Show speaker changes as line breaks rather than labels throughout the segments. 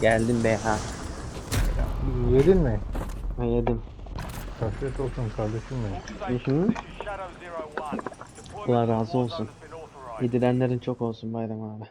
Geldim be ha.
Yedin mi?
Ben yedim.
Afiyet olsun kardeşim benim.
Hı hı. Allah razı olsun. Yedirenlerin çok olsun Bayram abi.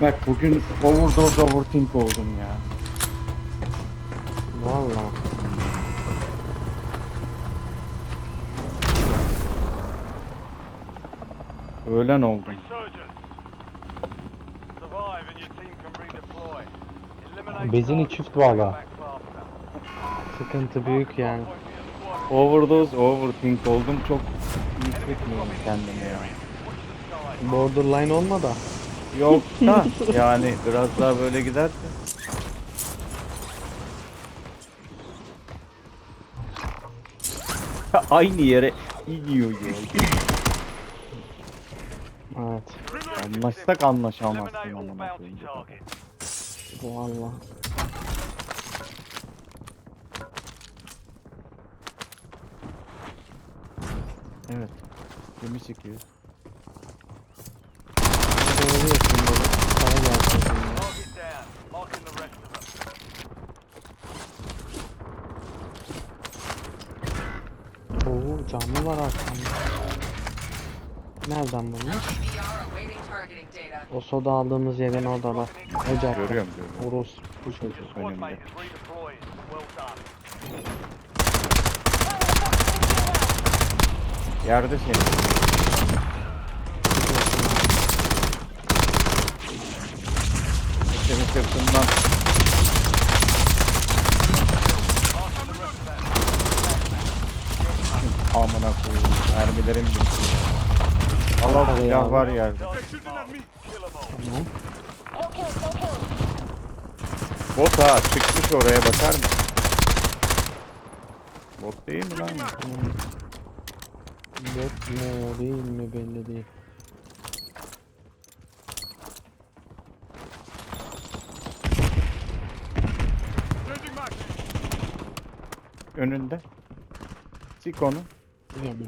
Bak bugün overdose overthink oldum ya.
Vallahi.
Öğlen oldum.
Bezini çift bağla.
Sıkıntı büyük yani.
Overdose overthink oldum. Çok iyi hissetmiyorum kendimi ya.
Borderline olma da.
Yok da yani biraz daha böyle giderse. Aynı yere iniyor ya.
Evet.
Anlaşsak anlaşamazsın amına koyayım.
Vallahi.
Evet. Gemi çekiyor.
Doğru yapın böyle. Sana gelsin. Oo canlı var arkamda. Nereden
data.
O soda aldığımız yerin oradalar. Ocak.
Görüyorum görüyorum.
Urus. Bu çocuk.
Önümde. Yerde şey. Senin sırtından Amına koyayım. Mermilerim bitti. Allah silah
ya.
var yerde. Bot ha çıkmış oraya bakar mı? Bot değil mi lan?
Yok mu değil mi belli değil.
Önünde. Sik onu.
Bilmiyorum.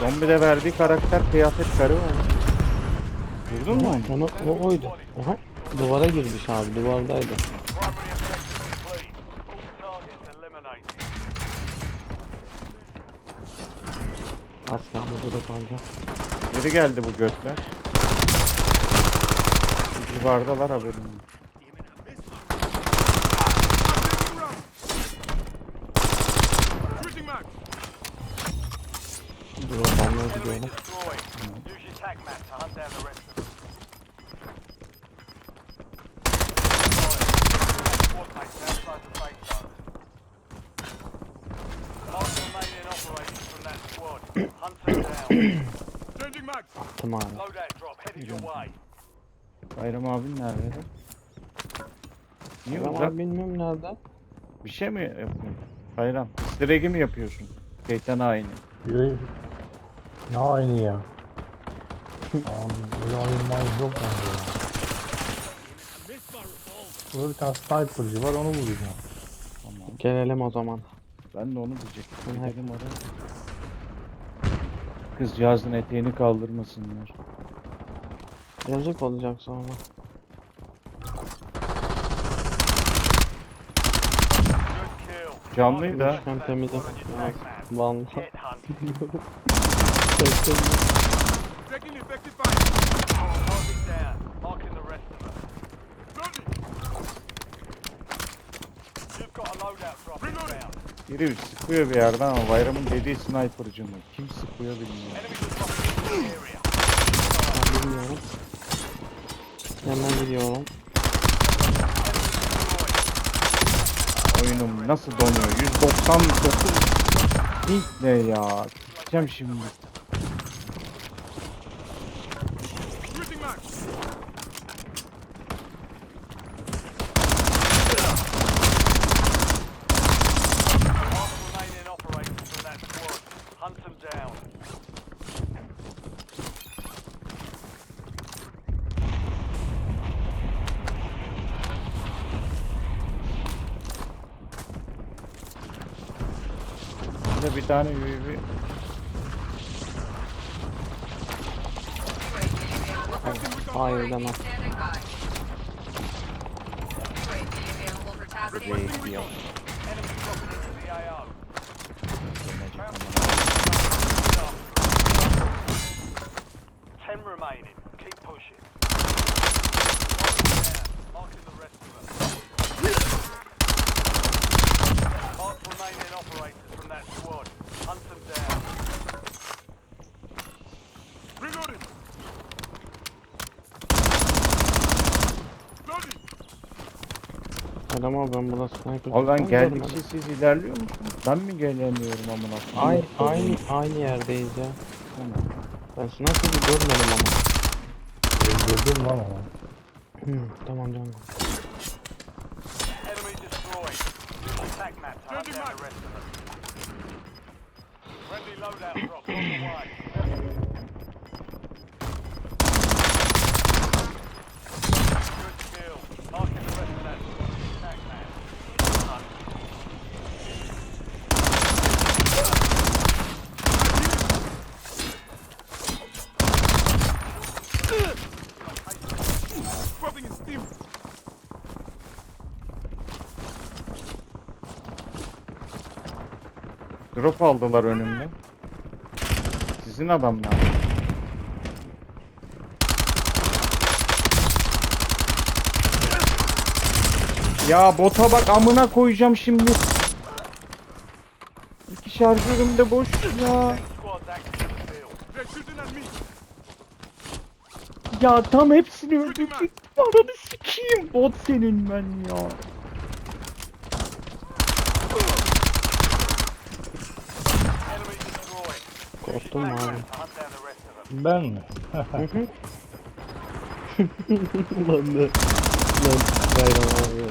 Zombide verdiği karakter kıyafet karı var. Vurdun mu onu?
O oydu. Oha. Duvara girmiş abi duvardaydı. Kaldı burada kalacak.
Geri geldi bu götler. Civardalar haberim.
Oradan gidiyorum. Attım abi.
Bayram abin nerede? Niye
Ama
uzak?
bilmiyorum nerede.
Bir şey mi yapıyorsun? Bayram. Diregi mi yapıyorsun? Şeytan aynı.
Biri... Ne aynı ya? Abi böyle oyunlar yok bence ya. Burada bir tane sniper'cı var onu vuracağım.
Tamam.
Gelelim o zaman.
Ben de onu diyecektim. Gidelim oraya. Kızcağızın eteğini kaldırmasınlar.
Yazık olacak sonra.
Canlıydı ha.
Üçgen temizim. Evet. Vallahi.
Biri sıkıyor bir yerden ama bayramın dediği sniper'cı mı? Kim sıkıyor bilmiyorum.
Ben bilmiyorum. Hemen gidiyorum.
Oyunum nasıl donuyor? 199 Ping ne ya? Gideceğim şimdi. tane UAV.
Hayır demem.
They heal.
Ten remaining.
Adam abi ben burada sniper
Abi ben geldikçe
ben.
siz ilerliyor musunuz? Ben mi gelemiyorum amına
Aynı,
koyayım?
aynı, aynı yerdeyiz ya.
Tamam.
Ben sniper'ı görmedim ama.
Öldürdüm lan onu.
Hı, tamam canım.
Enemy destroyed. Attack map to hunt down the rest of them. Friendly loadout drop on the way. Good kill. Marking the rest of that squad. Attack map. Hunt. Dropping in steam.
Drop aldılar önümde. Sizin adamlar. Ya bota bak amına koyacağım şimdi. İki şarjörüm de boş ya. Ya tam hepsini öldürdük. Ananı sikeyim. Bot senin ben ya.
Destroyed.
Korktun mu abi?
Hunt down the rest of them.
Ben mi?
Lan ne? Lan bayram abi ya.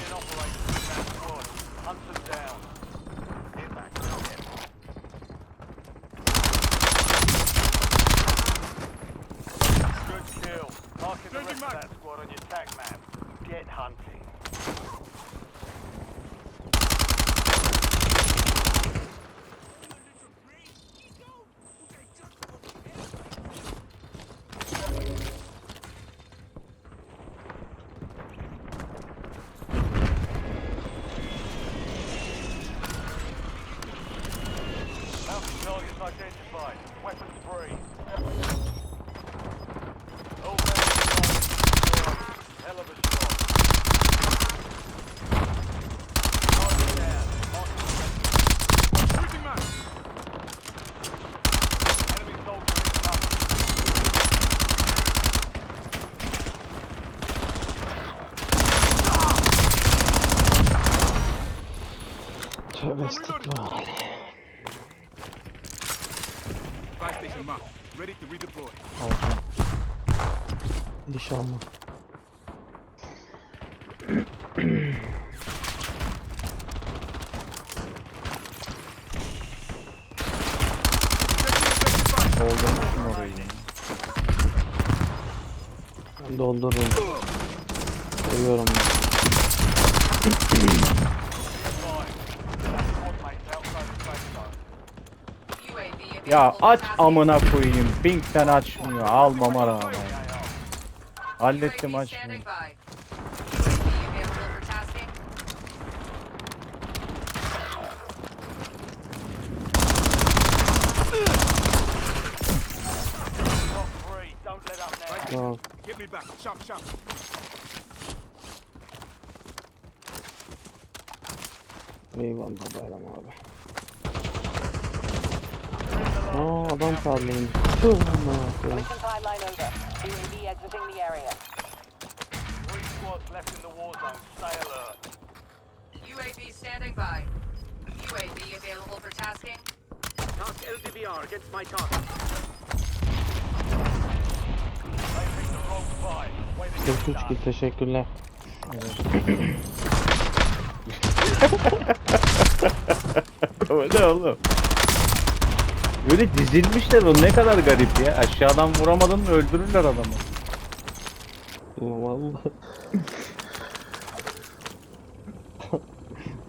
Mark operators in that squad. Hunt them down. Impact target. Good kill. Marking the rest of that squad on your attack map. Get hunting.
Tövbe estağfurullah.
Fire station marked. Ready to redeploy.
Alacağım. Diş alma.
Doldurmuşum orayı.
Doldururum. Seviyorum ben.
Ya aç amına koyayım. Pink'ten açmıyor. Almama rağmen. Hallettim açmıyor.
standing by. UAV available
the
war zone. Stay alert.
UAV standing by. UAV available for tasking.
Task LDVR against my target. They picked the wrong fight. Way to get
43
done.
ki teşekkürler.
O ne oğlum? Böyle dizilmişler o ne kadar garip ya. Aşağıdan vuramadın mı öldürürler adamı.
Ya vallahi.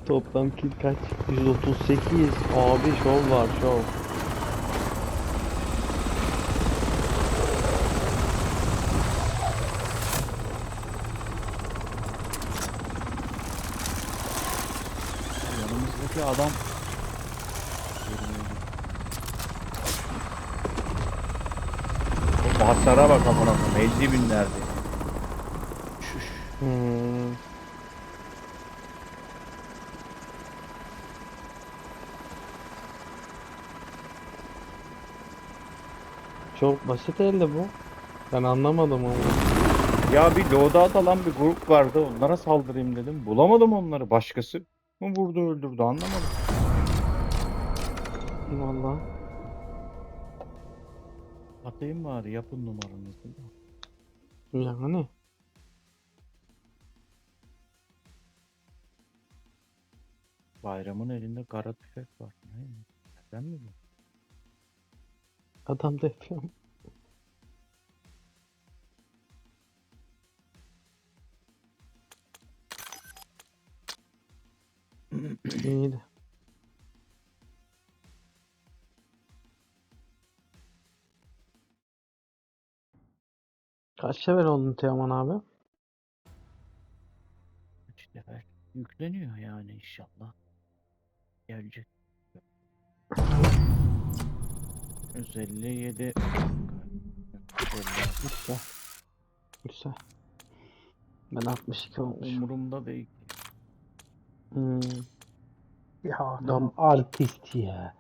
Toplam kill kaç? 138. Abi şov var şov.
Yanımızdaki adam O hasara bak amına koyayım 50 binlerdi. Şuş.
Hmm. Çok basit elde bu. Ben anlamadım onu.
Ya bir loadout alan bir grup vardı onlara saldırayım dedim. Bulamadım onları. Başkası mı vurdu öldürdü anlamadım.
Vallahi.
Atayım bari yapın numaranızı. da.
Yani.
Bayramın elinde kara tüfek var. Ne? Sen mi bu?
Adam da yapıyor. Kaç level oldun Teoman abi?
Üç level. Yükleniyor yani inşallah. Gelecek. 157
Güzel. Güzel. Ben 62 olmuşum.
Umurumda değil.
Hmm.
Ya adam artist ya.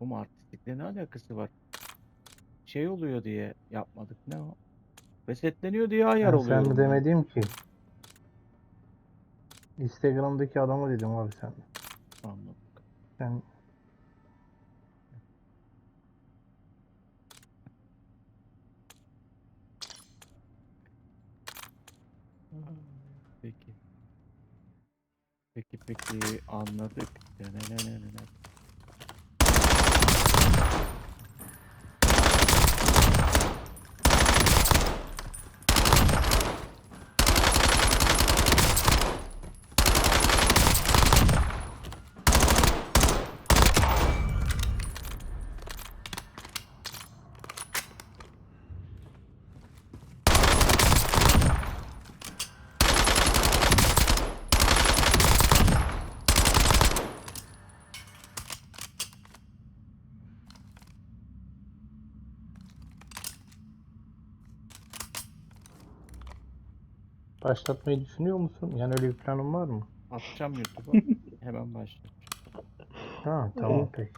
Bu artistlikle ne alakası var? Şey oluyor diye yapmadık. Ne o? Resetleniyor diye ayar oluyor.
sen mi demedim ki. Instagram'daki adamı dedim abi sen.
Anladım.
Sen
Peki. Peki peki anladık. Denenenenene.
Başlatmayı düşünüyor musun? Yani öyle bir planın var mı?
Atacağım YouTube'a. Hemen başla.
Ha tamam peki.